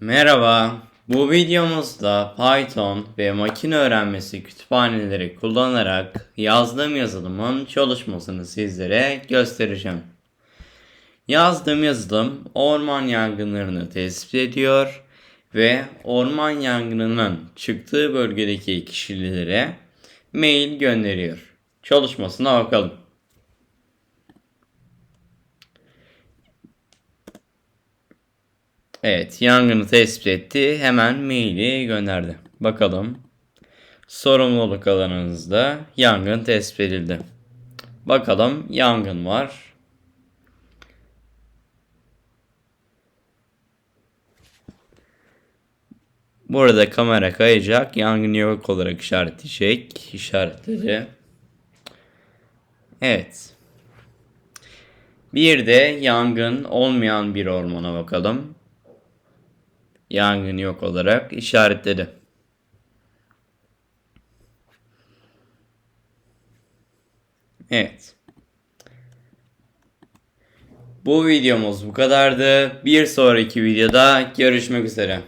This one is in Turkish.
Merhaba. Bu videomuzda Python ve makine öğrenmesi kütüphaneleri kullanarak yazdığım yazılımın çalışmasını sizlere göstereceğim. Yazdığım yazılım orman yangınlarını tespit ediyor ve orman yangınının çıktığı bölgedeki kişilere mail gönderiyor. Çalışmasına bakalım. Evet, yangını tespit etti. Hemen maili gönderdi. Bakalım. Sorumluluk alanınızda yangın tespit edildi. Bakalım yangın var. Burada kamera kayacak. Yangın yok olarak işaretleyecek. İşaretledi. Evet. Bir de yangın olmayan bir ormana bakalım yangın yok olarak işaretledi. Evet. Bu videomuz bu kadardı. Bir sonraki videoda görüşmek üzere.